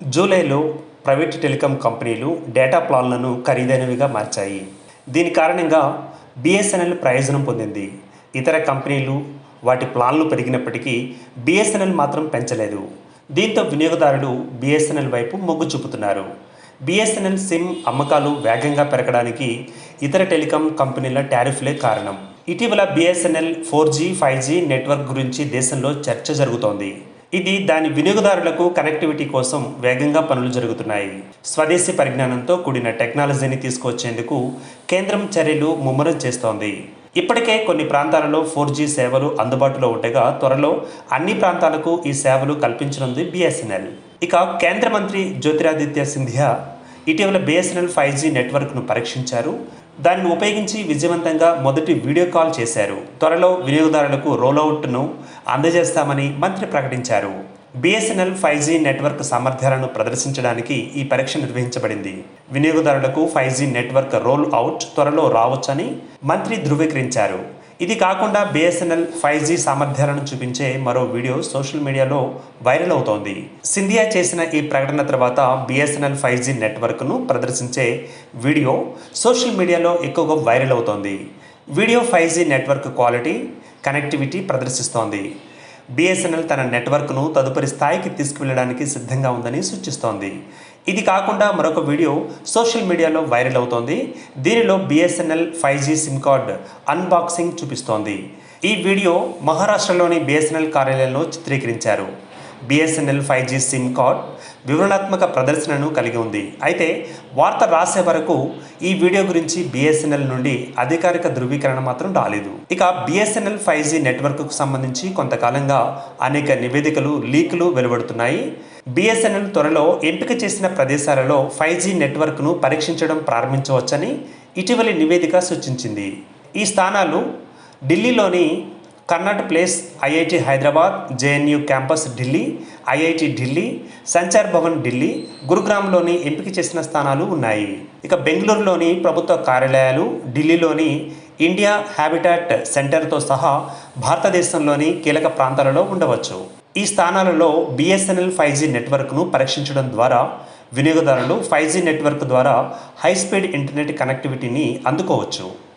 జూలైలో private telecom కంపెనీలు data ప్లాన్లను ఖరీదైనవిగా మార్చాయి. దీని కారణంగా బిఎస్ఎన్ఎల్ ప్రయోజనం పొందింది. ఇతర కంపెనీలు వాటి ప్లాన్లు పెరిగినప్పటికీ బిఎస్ఎన్ఎల్ మాత్రం పెంచలేదు. దీంతో వినియోగదారులు బిఎస్ఎన్ఎల్ వైపు మొగ్గు చూపుతున్నారు. బిఎస్ఎన్ఎల్ సిమ్ అమ్మకాలు వేగంగా పెరగడానికి ఇతర టెలికాం కంపెనీల టారిఫ్లే కారణం. ఇటీవల BSNL four G five G network గురించి దేశంలో చర్చ జరుగుతోంది. ఇది దాని వినియోగదారులకు కనెక్టివిటీ కోసం వేగంగా పనులు జరుగుతున్నాయి. స్వదేశీ పరిజ్ఞానంతో కూడిన టెక్నాలజీని తీసుకొచ్చేందుకు కేంద్రం చర్యలు ముమ్మరం చేస్తోంది. ఇప్పటికే కొన్ని ప్రాంతాలలో ఫోర్ జీ సేవలు అందుబాటులో ఉండగా త్వరలో అన్ని ప్రాంతాలకు ఈ సేవలు కల్పించనుంది బిఎస్ఎన్ఎల్ ఇక కేంద్ర మంత్రి జ్యోతిరాదిత్య సింధియా ఇటీవల బీఎస్ఎన్ఎల్ ఫైవ్ జీ నెట్వర్క్ను పరీక్షించారు. దానిని ఉపయోగించి విజయవంతంగా మొదటి వీడియో కాల్ చేశారు. త్వరలో వినియోగదారులకు రోలౌట్ను అందజేస్తామని మంత్రి ప్రకటించారు. బిఎస్ఎన్ఎల్ ఫైవ్ జీ నెట్వర్క్ సామర్థ్యాలను ప్రదర్శించడానికి ఈ పరీక్ష నిర్వహించబడింది. వినియోగదారులకు five G network roll out త్వరలో రావచ్చని మంత్రి ధృవీకరించారు. ఇది కాకుండా బిఎస్ఎన్ఎల్ ఫైవ్ జీ సామర్థ్యాలను చూపించే మరో వీడియో సోషల్ మీడియాలో వైరల్ అవుతోంది. సింధియా చేసిన ఈ ప్రకటన తర్వాత బిఎస్ఎన్ఎల్ ఫైవ్ జీ నెట్వర్క్ను ప్రదర్శించే వీడియో సోషల్ మీడియాలో ఎక్కువగా వైరల్ అవుతోంది. Video five G network quality connectivity ప్రదర్శిస్తోంది. BSNL తన నెట్వర్క్ను తదుపరి స్థాయికి తీసుకువెళ్ళడానికి సిద్ధంగా ఉందని సూచిస్తోంది. ఇది కాకుండా మరొక వీడియో సోషల్ మీడియాలో వైరల్ అవుతోంది. దీనిలో BSNL five G SIM card unboxing చూపిస్తోంది. ఈ వీడియో మహారాష్ట్రలోని బీఎస్ఎన్ఎల్ కార్యాలయంలో చిత్రీకరించారు. BSNL five G SIM card వివరణాత్మక ప్రదర్శనను కలిగి ఉంది. అయితే వార్త రాసే వరకు ఈ వీడియో గురించి బిఎస్ఎన్ఎల్ నుండి అధికారిక ధృవీకరణ మాత్రం రాలేదు. ఇక బిఎస్ఎన్ఎల్ ఫైవ్ జీ నెట్వర్క్కు సంబంధించి కొంతకాలంగా అనేక నివేదికలు లీకులు వెలువడుతున్నాయి. బిఎస్ఎన్ఎల్ త్వరలో ఎంపిక చేసిన ప్రదేశాలలో ఫైవ్ జీ నెట్వర్క్ను పరీక్షించడం ప్రారంభించవచ్చని ఇటీవలి నివేదిక సూచించింది. ఈ స్థానాలు ఢిల్లీలోని Connaught Place IIT Hyderabad JNU campus Delhi IIT Delhi Sanchar Bhavan Delhi గురుగ్రామ్లోని ఎంపిక చేసిన స్థానాలు ఉన్నాయి. ఇక బెంగళూరులోని ప్రభుత్వ కార్యాలయాలు ఢిల్లీలోని ఇండియా హ్యాబిటాట్ సెంటర్తో సహా భారతదేశంలోని కీలక ప్రాంతాలలో ఉండవచ్చు. ఈ స్థానాలలో బిఎస్ఎన్ఎల్ ఫైవ్ జీ నెట్వర్క్ను పరీక్షించడం ద్వారా వినియోగదారులు ఫైవ్ జీ నెట్వర్క్ ద్వారా హై స్పీడ్ ఇంటర్నెట్ కనెక్టివిటీని అందుకోవచ్చు.